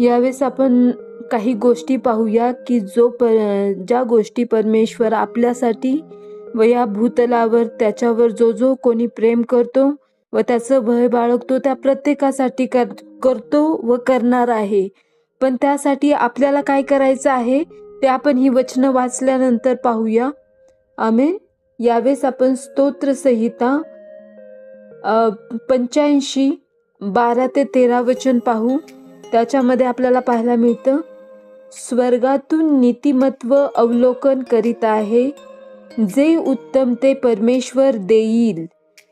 यावेळेस आपण काही गोष्टी पाहूया की जो प ज्या गोष्टी परमेश्वर आपल्यासाठी व या भूतलावर त्याच्यावर जो जो कोणी प्रेम करतो व त्याचं भय बाळगतो त्या प्रत्येकासाठी कर करतो व करणार आहे. पण त्यासाठी आपल्याला काय करायचं आहे ते आपण ही वचनं वाचल्यानंतर पाहूया. आमेन. यावेळेस आपण स्तोत्रसंहिता पंच्याऐंशी बारा ते तेरा वचन पाहू. त्याच्यामध्ये आपल्याला पाहायला मिळतं स्वर्गातून नीतिमत्व अवलोकन करीत आहे जे उत्तम ते परमेश्वर देईल.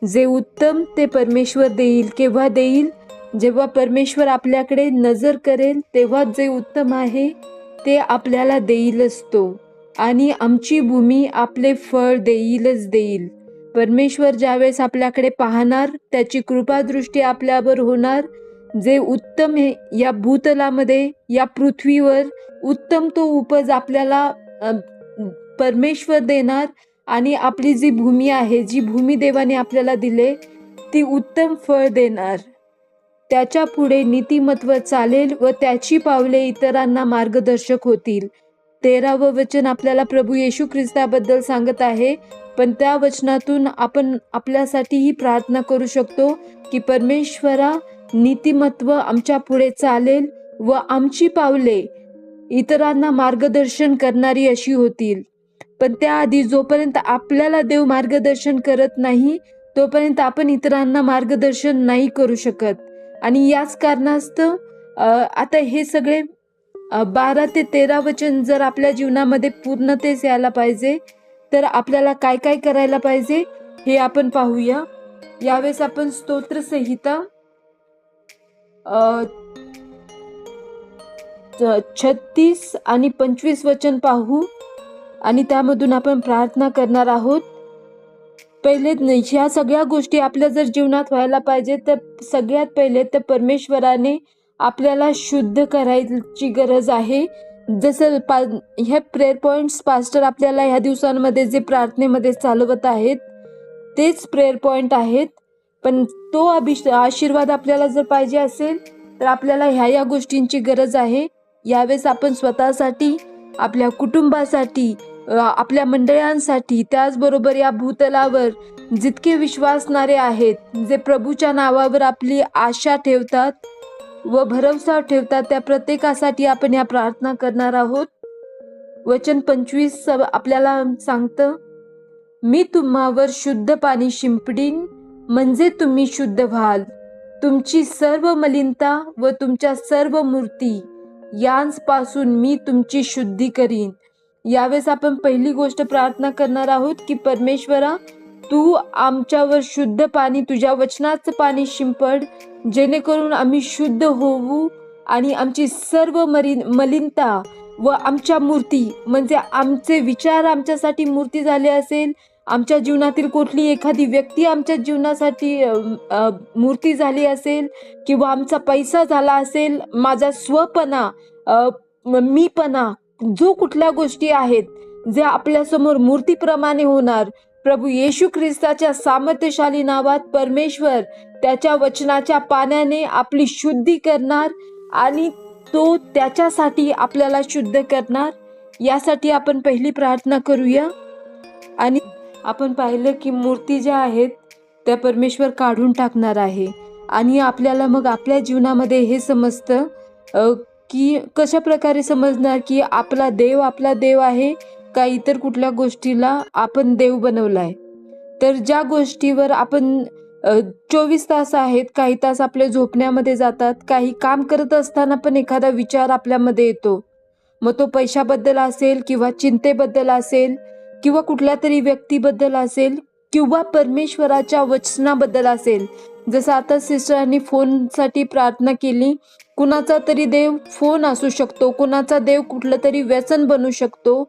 जे उत्तम ते परमेश्वर देईल. केव्हा देईल? जेव्हा परमेश्वर आपल्याकडे नजर करेल तेव्हा जे उत्तम आहे ते आपल्याला देईलच तो. आणि आमची भूमी आपले फळ देईलच देईल. परमेश्वर ज्यावेळेस आपल्याकडे पाहणार त्याची कृपादृष्टी आपल्यावर होणार जे उत्तम हे या भूतलामध्ये या पृथ्वीवर उत्तम तो उपज आपल्याला परमेश्वर देणार आणि आपली जी भूमी आहे जी भूमी देवाने आपल्याला दिले ती उत्तम फळ देणार. त्याच्या पुढे नीतिमत्व चालेल व त्याची पावले इतरांना मार्गदर्शक होतील. तेरावं वचन आपल्याला प्रभू येशू ख्रिस्ताबद्दल सांगत आहे पण त्या वचनातून आपण आपल्यासाठी ही प्रार्थना करू शकतो की परमेश्वरा नीतिमत्व आमच्या पुढे चालेल व आमची पावले इतरांना मार्गदर्शन करणारी अशी होतील. पण त्याआधी जोपर्यंत आपल्याला देव मार्गदर्शन करत नाही तोपर्यंत आपण इतरांना मार्गदर्शन नाही करू शकत. आणि याच कारणास्तव आता हे सगळे बारा ते तेरा वचन जर आपल्या जीवनामध्ये पूर्णतेस यायला पाहिजे तर आपल्याला काय काय करायला पाहिजे हे आपण पाहूया. यावेळेस आपण स्तोत्रसंहिता छत्तीस आणि पंचवीस वचन पाहू आणि त्यामधून आपण प्रार्थना करणार आहोत. पहिले ह्या सगळ्या गोष्टी आपल्या जर जीवनात व्हायला पाहिजे तर सगळ्यात पहिले तर परमेश्वराने आपल्याला शुद्ध करायची गरज आहे. जसं पा हे प्रेयर पॉईंट्स पास्टर आपल्याला ह्या दिवसांमध्ये जे प्रार्थनेमध्ये चालवत आहेत तेच प्रेयर पॉईंट आहेत. पण तो अभिष आशीर्वाद आपल्याला जर पाहिजे असेल तर आपल्याला ह्या या गोष्टींची गरज आहे. यावेळेस आपण स्वतःसाठी आपल्या कुटुंबासाठी आपल्या मंडळांसाठी त्याचबरोबर या भूतलावर जितके विश्वासणारे आहेत जे प्रभूच्या नावावर आपली आशा ठेवतात व भरवसा ठेवतात त्या प्रत्येकासाठी आपण या प्रार्थना करणार आहोत. वचन पंचवीस आपल्याला सांगतं मी तुम्हावर शुद्ध पाणी शिंपडीन म्हणजे तुम्ही शुद्ध व्हाल. तुमची सर्व मलिनता व तुमच्या सर्व मूर्ती यांपासून मी तुमची शुद्धी करीन. यावेळेस आपण पहिली गोष्ट प्रार्थना करणार आहोत की परमेश्वरा तू आमच्यावर शुद्ध पाणी तुझ्या वचनाचं पाणी शिंपड जेणेकरून आम्ही शुद्ध होऊ आणि आमची सर्व मरीन मलिनता व आमच्या मूर्ती म्हणजे आमचे विचार आमच्यासाठी मूर्ती झाले असेल आमच्या जीवनातील कुठली एखादी व्यक्ती आमच्या जीवनासाठी मूर्ती झाली असेल किंवा आमचा पैसा झाला असेल माझा स्वपणा मीपणा जो कुठल्या गोष्टी आहेत जे आपल्यासमोर मूर्तीप्रमाणे होणार प्रभू येशू ख्रिस्ताच्या सामर्थ्यशाली नावात परमेश्वर त्याच्या वचनाच्या पाण्याने आपली शुद्धी करणार आणि तो त्याच्यासाठी आपल्याला शुद्ध करणार यासाठी आपण पहिली प्रार्थना करूया. आणि आपण पाहिलं की मूर्ती ज्या आहेत त्या परमेश्वर काढून टाकणार आहे. आणि आपल्याला मग आपल्या जीवनामध्ये हे समजतं की कशा प्रकारे समजणार की आपला देव आपला देव आहे का इतर कुठल्या गोष्टीला आपण देव बनवला आहे तर ज्या गोष्टीवर आपण चोवीस तास आहेत काही तास आपल्या झोपण्यामध्ये जातात काही काम करत असताना पण एखादा विचार आपल्यामध्ये येतो. मग तो पैशाबद्दल असेल किंवा चिंतेबद्दल असेल किंवा कुठल्या तरी व्यक्तीबद्दल असेल किंवा परमेश्वराच्या वचनाबद्दल असेल. जसं आता सिस्टरांनी फोनसाठी प्रार्थना केली कुणाचा तरी देव फोन असू शकतो कुणाचा देव कुठलं तरी व्यसन बनू शकतो.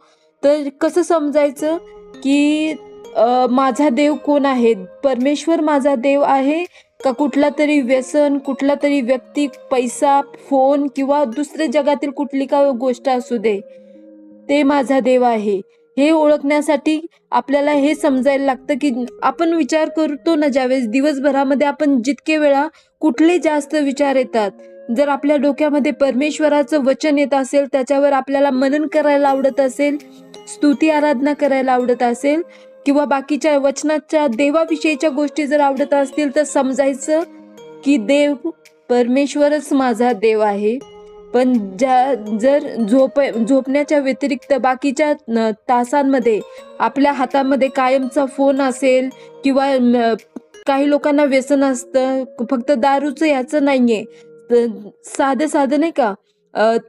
तर कसं समजायचं की माझा देव कोण आहे? परमेश्वर माझा देव आहे का कुठला तरी व्यसन कुठला तरी व्यक्ती पैसा फोन किंवा दुसऱ्या जगातील कुठली का गोष्ट असू दे ते माझा देव आहे. हे ओळखण्यासाठी आपल्याला हे समजायला लागतं की आपण विचार करतो ना ज्यावेळेस दिवसभरामध्ये आपण जितके वेळा कुठले जास्त विचार येतात जर आपल्या डोक्यामध्ये परमेश्वराचं वचन येत असेल त्याच्यावर आपल्याला मनन करायला आवडत असेल स्तुती आराधना करायला आवडत असेल किंवा बाकीच्या वचनाच्या देवाविषयीच्या गोष्टी जर आवडत असतील तर समजायचं की देव परमेश्वरच माझा देव आहे. पण ज्या जर झोप झोपण्याच्या व्यतिरिक्त बाकीच्या तासांमध्ये आपल्या हातामध्ये कायमचा फोन असेल किंवा काही लोकांना व्यसन असतं फक्त दारूचं याचं नाही तर साधं साधं नाही का?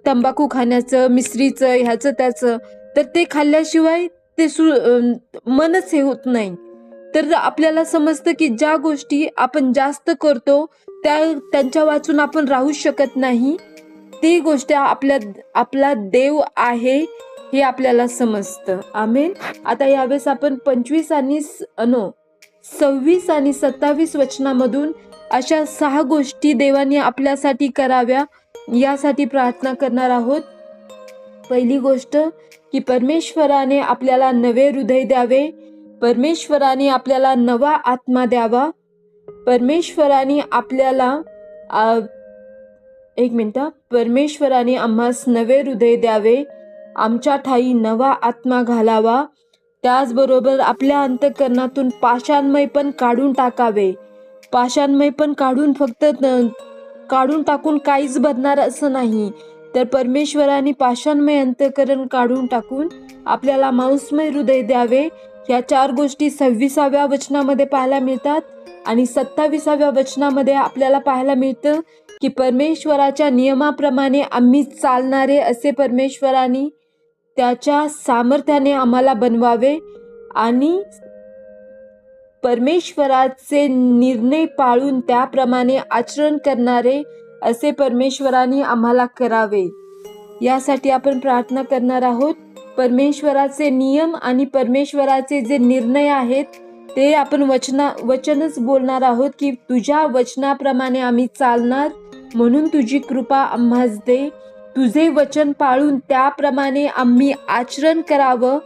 तंबाखू खाण्याचं मिसरीचं ह्याचं त्याचं. तर ते खाल्ल्याशिवाय ते सु मनच हे होत नाही. तर आपल्याला समजतं की ज्या गोष्टी आपण जास्त करतो त्या त्यांच्या वाचून आपण राहू शकत नाही. ती गोष्ट आपल्या आपला देव आहे हे आपल्याला समजतं. आमेन. आता यावेळेस आपण पंचवीस आणि स- नो सव्वीस आणि सत्तावीस वचनामधून अशा सहा गोष्टी देवाने आपल्यासाठी कराव्या यासाठी प्रार्थना करणार आहोत. पहिली गोष्ट की परमेश्वराने आपल्याला नवे हृदय द्यावे. परमेश्वराने आपल्याला नवा आत्मा द्यावा. परमेश्वराने आपल्याला एक मिनटं परमेश्वराने आम्हास नवे हृदय द्यावे आमच्या ठाई नवा आत्मा घालावा त्याचबरोबर आपल्या अंतकरणातून पाषाणमय पण काढून टाकावे. पाषाणमय पण काढून फक्त काढून टाकून काहीच बनणार असं नाही. तर परमेश्वराने पाषाणमय अंतकरण काढून टाकून आपल्याला मांसमय हृदय द्यावे. या चार गोष्टी सव्वीसाव्या वचनामध्ये पाहायला मिळतात. आणि सत्ताविसाव्या वचनामध्ये आपल्याला पाहायला मिळतं की परमेश्वराच्या नियमाप्रमाणे आम्ही चालणारे असे परमेश्वराने त्याच्या सामर्थ्याने आम्हाला बनवावे आणि परमेश्वराचे निर्णय पाळून त्याप्रमाणे आचरण करणारे असे परमेश्वराने आम्हाला करावे. यासाठी आपण प्रार्थना करणार आहोत. परमेश्वराचे नियम आणि परमेश्वराचे जे निर्णय आहेत ते आपण वचना वचनच बोलणार आहोत की तुझ्या वचनाप्रमाणे आम्ही चालणार म्हणून तुझी कृपा आम्हास दे. तुझे वचन पाळून त्याप्रमाणे आम्ही आचरण करावं.